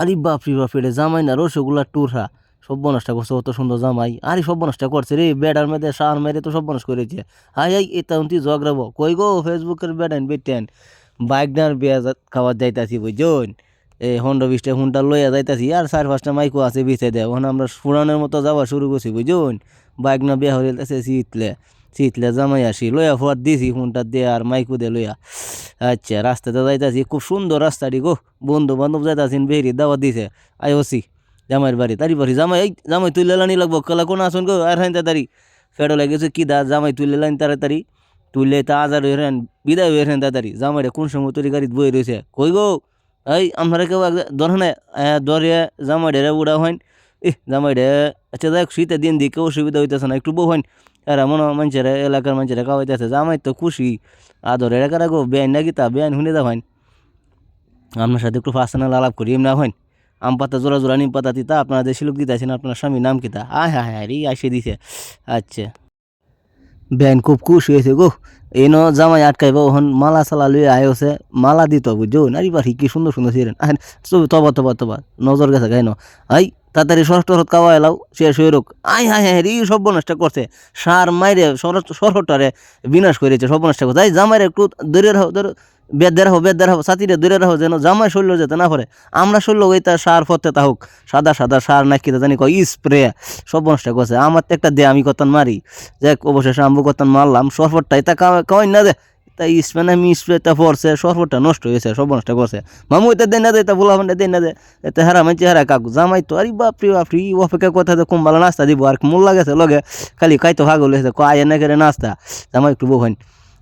আরে বাপরে বাপ রে জামাই না রসগোল্লা টুরহা। সর্বনাশটা করছে অত সুন্দর জামাই। আরে সব সর্বনাশটা করছে রে, বেডার মেয়েদের সার মেরে তো সব সর্বনাশ করেছে। হাই হাই এটা উন্তি জগরাবো কই গো, ফেসবুকের বেডান বেটেন বাইক বাইকনার বিয়া খাবার যাইতাছি বুঝছেন? এই হন্ডা বিশটা হুন্ডা লইয়া যাইতাছি, আর চার পাঁচটা মাইকো আছে বিছে দেয়। ওখানে আমরা পুরানের মতো যাওয়া শুরু করছি বুঝছেন? বাইক না বিয়া হয়ে শীতলে। শীতলে জামাই আসি, লইয়া ফোয়ার দিছি হুন্টা দিয়ে আর মাইকু দিয়ে লইয়া। আচ্ছা রাস্তাতে যাইতাছি, খুব সুন্দর রাস্তাটি গো। বন্ধু বান্ধব যাইতাছেন বেরি দাওয়াত দিছে। আই ওসি, জামাইয়ের বাড়ি। তারি বাড়ি জামাই, এই জামাই তুই লেলানি লাগবো, কলা কোন আসুন গো, আর হাইন তাড়াতাড়ি। ফেডো লাগেছে কি দা, জামাই তুই লেলানি তাড়াতাড়ি। তুললে তা আজার হয়ে হেন, বিদায় হয়ে হেন তাড়াতাড়ি। জামাই কোন সময় তৈরি গাড়িতে বই রয়েছে কই গো? এই আমরা কেউ এক ধরনে দরে জামাই ঢেরে উড়া হইন। এ জামাই ঢে আচ্ছা দেখ শীতের দিন দিকে অসুবিধা হইতেছে না, একটু বউ হইন। এরা মনে মানুষের এলাকার মানুষের খাওয়াইতেছে জামাই তো খুশি আদর এরা কারা গো বেআইন নাকি তা বেআইন শুনে দা আপনার সাথে একটু পার্সোনাল আলাপ করি এমনি হইন আম পাতা জোড়া জোড়া নিম পাতা দিতা আপনারা যে শিলুক দিতেছেন আপনার স্বামীর নাম কিতা আয় হ্যাঁ হ্যাঁ রে আসে দিছে আচ্ছা বেন খুব খুশি হয়েছে গো এন জামাই আটকাইব ওহন মালা সালা লুয়ে আয়ছে মালা দিত বুঝছ নারী পাখি কি সুন্দর সুন্দর ছিলেন তবা তবা তবা নজর গেছে গাইন আই তাড়াতাড়ি ষষ্ঠ রথ কাওয়া এলাও শেষ হয়ে রোক আই হাই হ্যাঁ রে সব নষ্ট করছে। সার মাইরে সরহটারে বিনাশ করেছে সব নষ্ট করছে। এই জামাইরে একটু দূরে রাখো ধরো বেদের রাখো বেদের রাখো সাথীরে দূরে রাখো যেন জামাই শরীর যেতে না পারে আমরা শরীর ওই তার সার ফতে তা হোক, সাদা সাদা সার নাকি জানি কয়, স্প্রে সব নষ্ট করছে। আমার তো একটা দে আমি কতন মারি। যাক, অবশেষে আম্বু কতন মারলাম সরফরটাই তা কামাই না দে তাই স্প্রে না আমি স্প্রেটা পড়ছে সরফরটা নষ্ট হয়েছে, সব নষ্ট করছে। মামু, এটা দেন না দে, এটা বলা মানে দেন না দে। এটা হারা মানছি হারা কাকু, জামাই তো, আরে বাপরি বাপরি অপেক্ষা কথা তো কম ভালো নাস্তা দিব, আর মূল লাগেছে লগে, খালি খাইতো ভাগ হলেছে কয় না করে নাস্তা। জামাই একটু বহান।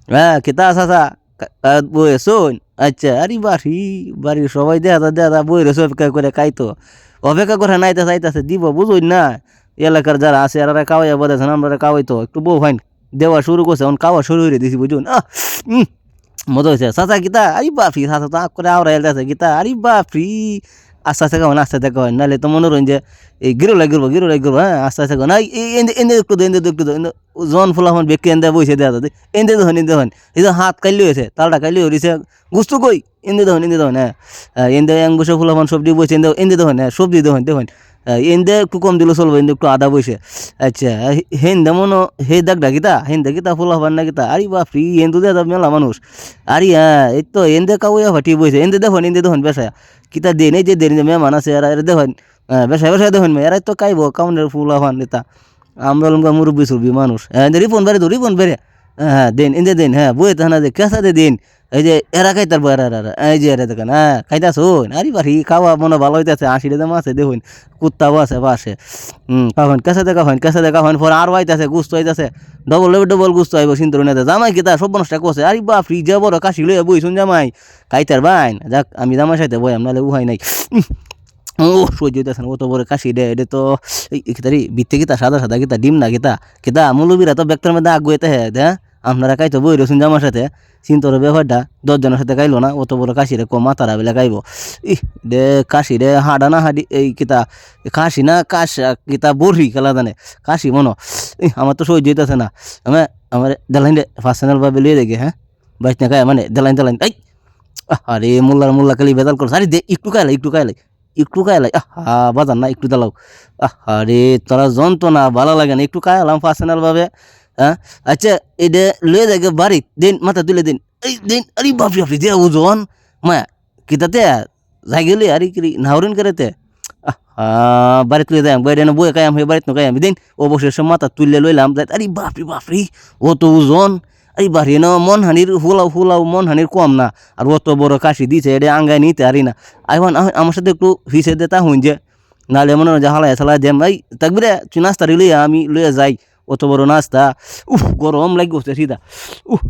হ্যাঁ কিতা আসা বই শোন। আচ্ছা আরে বাড়ি বাড়ির সবাই দেখা দেখা বই রেছে অপেক্ষা করে খাইতো। অপেক্ষা করে নাইতে চাইতেছে, দিব বুঝুই না। এলাকার যারা আছে আর কাওয়াইয়া বলেছেন আমরা কাওয়াইতো একটু বউ ফাইন দেওয়া শুরু করছে, এখন কাওয়া শুরু হয়ে দিছি, বুঝুন? মজা হয়েছে। চাচা, গীতা, আরে বাপরি, চাচা তো আগ করে আওড়া এলতেছে গীতা, আরে বাপরি। আস্তে আস্তে খাওয়ান আস্তে আস্তে খাওয়ান নাহলে তো মনে রইন যে, এই গিরো লাগিরবো গিরো লাগিরবো হ্যাঁ আস্তে আস্তে খাওয়ান এন্দে এন্দে একটু দো এন্দে একটু দো জন ফুলাফান ব্যক্তি এন্দে বসে দেওয়া যাতে এন্দে দহন এন্দে দহন এই যে হাত কাইলি হয়েছে, তালটা কাইলি হয়েছে গুস্তু কই? এন্দে দহন এন্দে দহন হ্যাঁ এন্দে এক বসে ফুলাফান সবজি বসে এন্দে এন্দে দহন হ্যাঁ সবজি দহন দেখুন এন্দে একটু কম দিলে চলবে এন্দে একটু আধা বসে আচ্ছা হেন্দে মনো, হে দাগ ডাকিতা হেন্দে কিতা হবার না কিতা আরে বাপরি এন্দু দে মেলা মানুষ। আরে হ্যাঁ এই তো এন্দে কাউয়া ফাটি বসে এন্দে দেখুন এন্দে দেখুন বেসা কিতা দেন, এই যে দেন যে মেহমান আছে এরা এরা দেখুন বেসা বেসা দেখুন এরা তো কাইব, কাউনের ফুলাফান নেতা আমরা লঙ্কা মুরব্বী সুরবি মানুষ। হ্যাঁ রিপন বেড়ে তো রিপন বেড়ে। হ্যাঁ দেন, ইন্দে দিন হ্যাঁ বই তো না যে কেসাতে দিন। এই যে, এরা খাইতার বই এরা এরা এই যে, এরা দেখেন হ্যাঁ খাইতাছ, হইন। আরে বাড়ি খাওয়া মনে ভালো হইতেছে। আশি দাম আছে দেখুন কুত্তাও আছে পাশে হুম কাহন কেসাতে কাহন কেসাতে কাহন পর আর আইতাছে, গুস্ত হইতাছে ডবল ডবল গুস্ত আইব সিন্দুর নেতা জামাই কিতা সব নষ্ট করছে আরে বাপ ফ্রিজে বড় কাশি লইয়া বইছুন জামাই। খাইতার বাইন। যাক, আমি জামাই সাইতে বই আমনালে উহাই নাই। ও সহ্য হইতেছে না অত বড় কাশি। রে এটা তো, এই কিতারি বিত্তে কিতা সাদা সাদা কিতা ডিম না কিতা কিতা মৌলবীরা তো ব্যক্তের মধ্যে আগুয়েতে হ্যাঁ? আপনারা কাইতো বই রসুন জামার সাথে চিন্তর ব্যাপারটা দশজনের সাথে গাইলো না, অত বড় কাশি রে কম মাতারা বেলা গাইব। ই দে কাশি রে হাডা না হাডি, এই কিতা, কাশি না কাশ, কিতা বড়ি খেলা জানে, কাশি মনো। ই আমার তো সহ্য হইতেছে না। আমার আমার দেলাইন রে পার্সোনাল ভাবে লিয়ে দেখে হ্যাঁ? বাইশ না মানে দেলাইন দেলাইন এই! আরে মোল্লার মোল্লা খালি বেদাল করছে। আরে দে, একটু খাইলাই একটু খাইলাই একটু খাইলাই আহা বাজার না, একটু দালাও আরে তোরা যন্ত্রণা ভালো লাগে না, একটু খাইলাম পার্সোনাল ভাবে। হ্যাঁ আচ্ছা এটা লয়ে দেখে বাড়ি দিন মাথা তুলে দিন এই দিন আরে বাপরি বাপরি দে ওজন মায়া কিতাতে যাই গেলি আরে কি নাহরিন করেতে বাড়িতে লয়ে যাই বাইরে বয়ে কায়াম হয়ে বাড়িতে কায়াম দিন অবশেষে মাথা তুললে লইলাম যাই আরে বাপরি বাপরি ও তো ওজন এই বাড়ি না মন হানির ফুলাও ফুলাও মন হানির কম না আর অত বড় কাশি দিছে এটা আঙ্গায় নিতে আরি না এখন আমার সাথে একটু ফিসে দে তা যে নাহলে মনে হয় যে হালাই থালাই দেম এই থাকবি রে তুই নাস্তা লইয়া আমি লইয়া যাই অত বড় নাস্তা উহ গরম লাগি সিধা উহ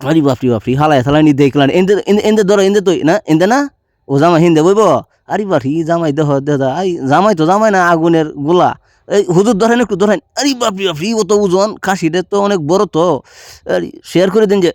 আরে বাপরি বাপরি হালাই থালাই নি দেখলাম। এন্দে এন্দে ধরো, এন্দে তুই না, এন্দে না? ও জামাই হিন্দে বইব? আরে বাপরি জামাই দেহ দেহ আই, জামাই তো জামাই না, আগুনের গোলা। এই হুজুর ধরেন, একটু ধরেন। আরে বাপরি বাপরি ও তো ওজন, খাসিটা তো অনেক বড় তো। আরে শেয়ার করে দিন যে